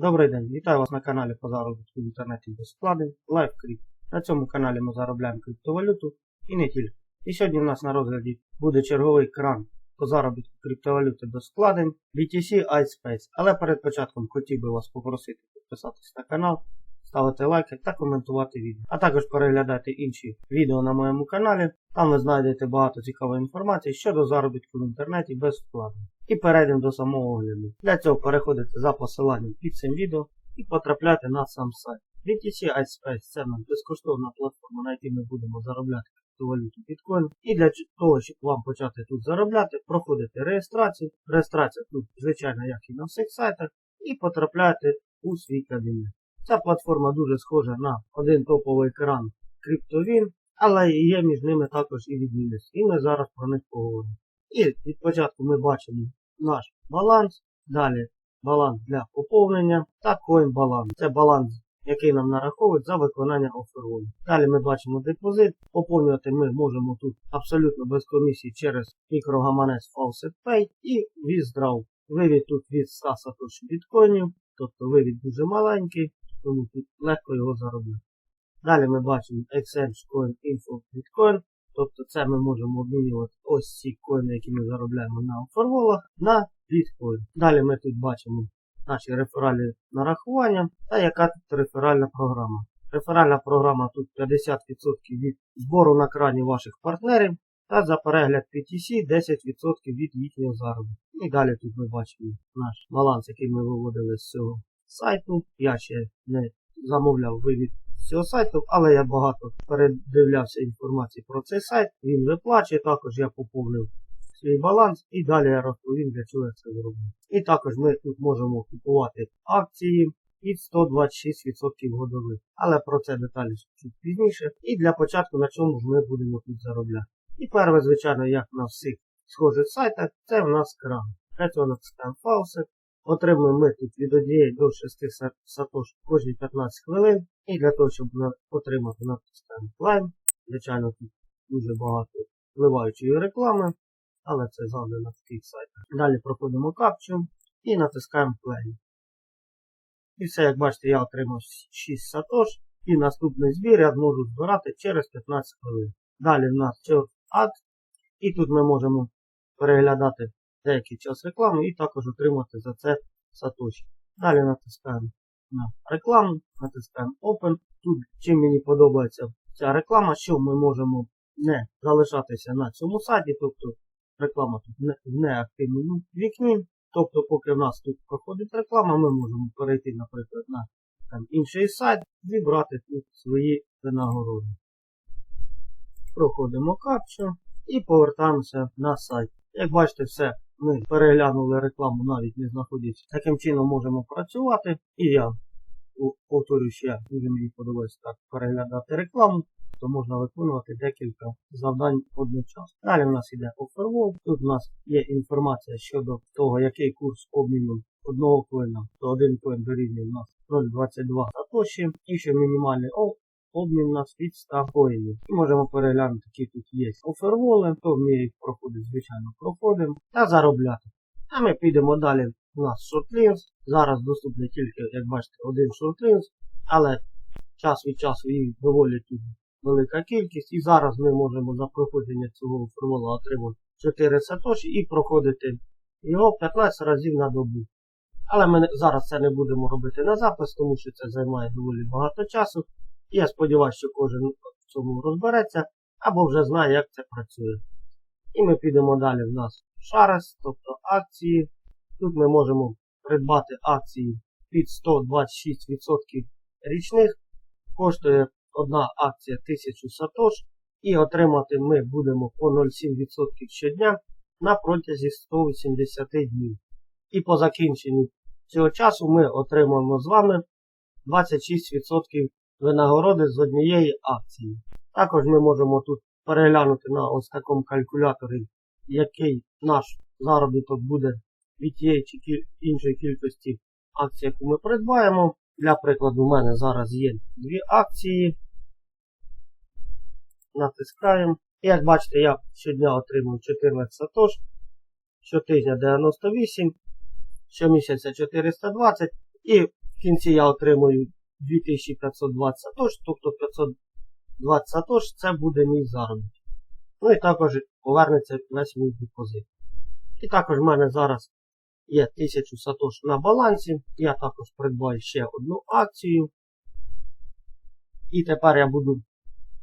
Добрий день, вітаю вас на каналі по заробітку в інтернеті без вкладень LiveCrypt. На цьому каналі ми заробляємо криптовалюту і не тільки. І сьогодні в нас на розгляді буде черговий кран по заробітку криптовалюти без вкладень BTC iSpace. Але перед початком хотів би вас попросити підписатися на канал, ставити лайки та коментувати відео. А також переглядати інші відео на моєму каналі. Там ви знайдете багато цікавої інформації щодо заробітку в інтернеті без вкладень. І перейдемо до самого огляду. Для цього переходите за посиланням під цим відео і потрапляйте на сам сайт. BTC iSpace це в нас безкоштовна платформа, на якій ми будемо заробляти криптовалюту біткоін. І для того, щоб вам почати тут заробляти, проходите реєстрацію. Реєстрація тут, звичайно, як і на всіх сайтах, і потрапляєте у свій кабінет. Ця платформа дуже схожа на один топовий екран CryptoWin, але є між ними також і відмінності. І ми зараз про них поговоримо. І від початку ми бачимо наш баланс, далі баланс для поповнення та coin баланс. Це баланс, який нам нараховують за виконання оферволу. Далі ми бачимо депозит. Поповнювати ми можемо тут абсолютно без комісії через мікрогаманець Faucet Pay і Withdraw. Вивід тут від 100 сатоші біткоїнів, тобто вивід дуже маленький, тому тут легко його заробляти. Далі ми бачимо Exchange Coin Info Bitcoin. Тобто це ми можемо обмінювати ось ці коїни, які ми заробляємо на оферволах, на біткоін. Далі ми тут бачимо наші реферальні нарахування та яка тут реферальна програма. Реферальна програма тут 50% від збору на крані ваших партнерів та за перегляд PTC 10% від їхнього заробітку. І далі тут ми бачимо наш баланс, який ми виводили з цього сайту. Я ще не замовляв вивід цього сайту, але я багато передивлявся інформації про цей сайт. Він виплачує, також я поповнив свій баланс і далі я розповім, для чого я це зроблю. І також ми тут можемо купувати акції від 126% годових. Але про це детальніше чуть пізніше. І для початку на чому ж ми будемо тут заробляти. І перше, звичайно, як на всіх схожих сайтах, це в нас кран. Натискаємо Faucet. Отримуємо ми тут від 1 до 6 сатош кожні 15 хвилин. І для того, щоб отримати натискаємо Climb. Звичайно, тут дуже багато впливаючої реклами, але це завжди на таких сайтах. Далі проходимо капчу і натискаємо Play. І все, як бачите, я отримав 6 сатош. І наступний збір я зможу збирати через 15 хвилин. Далі в нас Church Ad. І тут ми можемо переглядати деякий час реклами і також отримати за це сатоші. Далі натискаємо на рекламу, натискаємо Open. Тут чим мені подобається ця реклама, що ми можемо не залишатися на цьому сайті, тобто реклама тут не, в неактивному вікні. Тобто, поки в нас тут проходить реклама, ми можемо перейти, наприклад, на там, інший сайт, зібрати тут свої винагороди. Проходимо капчу і повертаємося на сайт. Як бачите, все, ми переглянули рекламу, навіть не знаходячись. Таким чином можемо працювати. І я повторюю ще, дуже мені подобається так переглядати рекламу, то можна виконувати декілька завдань одночасно. Далі в нас йде офервол. Тут у нас є інформація щодо того, який курс обміну одного коїна, то один коін дорівнює у нас 0,22 сатоші. І ще мінімальний обмін у нас від 100 коїнів. І можемо переглянути, які тут є оферволи, то вміє їх проходить, звичайно, проходимо та заробляти. А ми підемо далі. У нас шортлінс. Зараз доступний тільки, як бачите, один шортлінс, але час від часу їх доволі тут велика кількість. І зараз ми можемо за проходження цього офервола отримати 4 сатоші і проходити його 15 разів на добу. Але ми зараз це не будемо робити на запис, тому що це займає доволі багато часу. Я сподіваюся, що кожен в цьому розбереться або вже знає, як це працює. І ми підемо далі в нас шарес, тобто акції. Тут ми можемо придбати акції під 126% річних. Коштує одна акція 1000 сатош. І отримати ми будемо по 0,7% щодня на протязі 180 днів. І по закінченню цього часу ми отримаємо з вами 26% винагороди з однієї акції. Також ми можемо тут переглянути на ось такому калькуляторі, який наш заробіток буде від тієї чи іншої кількості акцій, яку ми придбаємо. Для прикладу, у мене зараз є дві акції. Натискаємо. І як бачите, я щодня отримую 14 сатош, щотижня 98, щомісяця 420 і В кінці я отримую 2520 сатош, тобто 520 сатош це буде мій заробіток. Ну і також повернеться весь мій депозит. І також в мене зараз є 1000 сатош на балансі. Я також придбаю ще одну акцію. І тепер я буду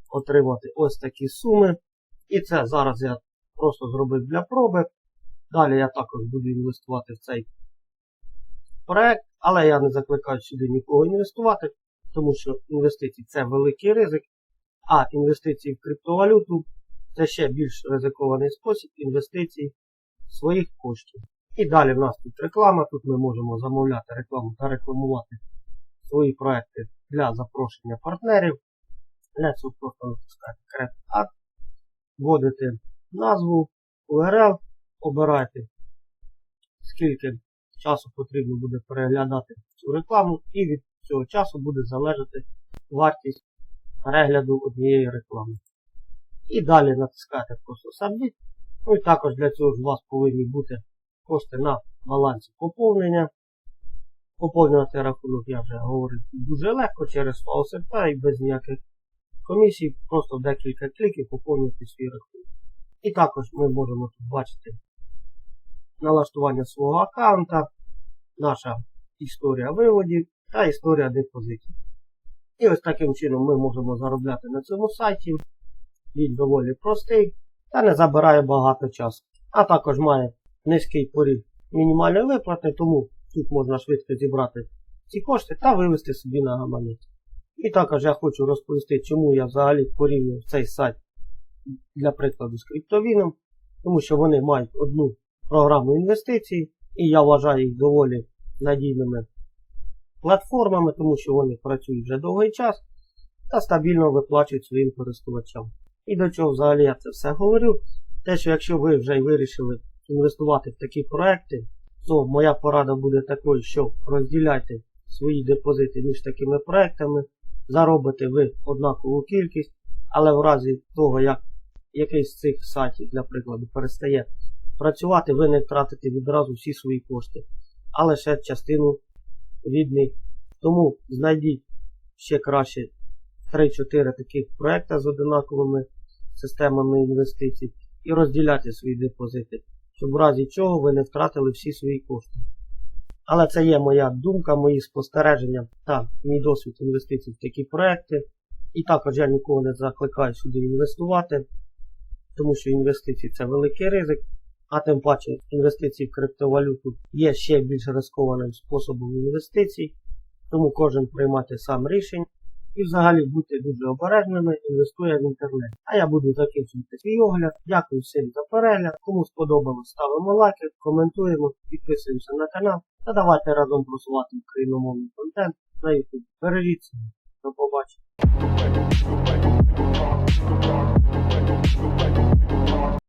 отримати ось такі суми. І це зараз я просто зробив для проби. Далі я також буду інвестувати в цей проект, але я не закликаю сюди нікого інвестувати, тому що інвестиції це великий ризик, а інвестиції в криптовалюту це ще більш ризикований спосіб інвестицій своїх коштів. І далі в нас тут реклама, тут ми можемо замовляти рекламу та рекламувати свої проекти для запрошення партнерів. Для цього просто натискаєте Create Ad, вводите назву, URL, обирайте скільки часу потрібно буде переглядати цю рекламу, і від цього часу буде залежати вартість перегляду однієї реклами. І далі натискаєте просто Submit. Ну і також для цього ж у вас повинні бути кошти на балансі поповнення. Поповнювати рахунок, я вже говорив, дуже легко через FAOSP і без ніяких комісій, просто декілька кліків поповнювати свій рахунок. І також ми можемо тут бачити налаштування свого аккаунта, наша історія виводів та історія депозитів. І ось таким чином ми можемо заробляти на цьому сайті. Він доволі простий та не забирає багато часу. А також має низький поріг мінімальної виплати, тому тут можна швидко зібрати ці кошти та вивести собі на гаманець. І також я хочу розповісти, чому я взагалі порівнюю цей сайт для прикладу з криптовіном, тому що вони мають одну програму інвестицій, і я вважаю їх доволі надійними платформами, тому що вони працюють вже довгий час та стабільно виплачують своїм користувачам. І до чого взагалі я це все говорю, те, що якщо ви вже вирішили інвестувати в такі проекти, то моя порада буде такою, що розділяйте свої депозити між такими проектами, заробите ви однакову кількість, але в разі того, як якийсь з цих сайтів, для прикладу, перестає працювати, ви не втратите відразу всі свої кошти, а лише частину від. Тому знайдіть ще краще 3-4 таких проекти з одинаковими системами інвестицій і розділяйте свої депозити, щоб в разі чого ви не втратили всі свої кошти. Але це є моя думка, мої спостереження та мій досвід інвестицій в такі проекти. І також я нікого не закликаю сюди інвестувати, тому що інвестиції це великий ризик, а тим паче інвестиції в криптовалюту є ще більш рискованим способом інвестицій, тому кожен приймати сам рішення. І взагалі будьте дуже обережними, інвестує в інтернет. А я буду закінчувати свій огляд. Дякую всім за перегляд. Кому сподобалось, ставимо лайки, коментуємо, підписуємося на канал та давайте разом просувати україномовний контент на YouTube. Бережіть. До побачення.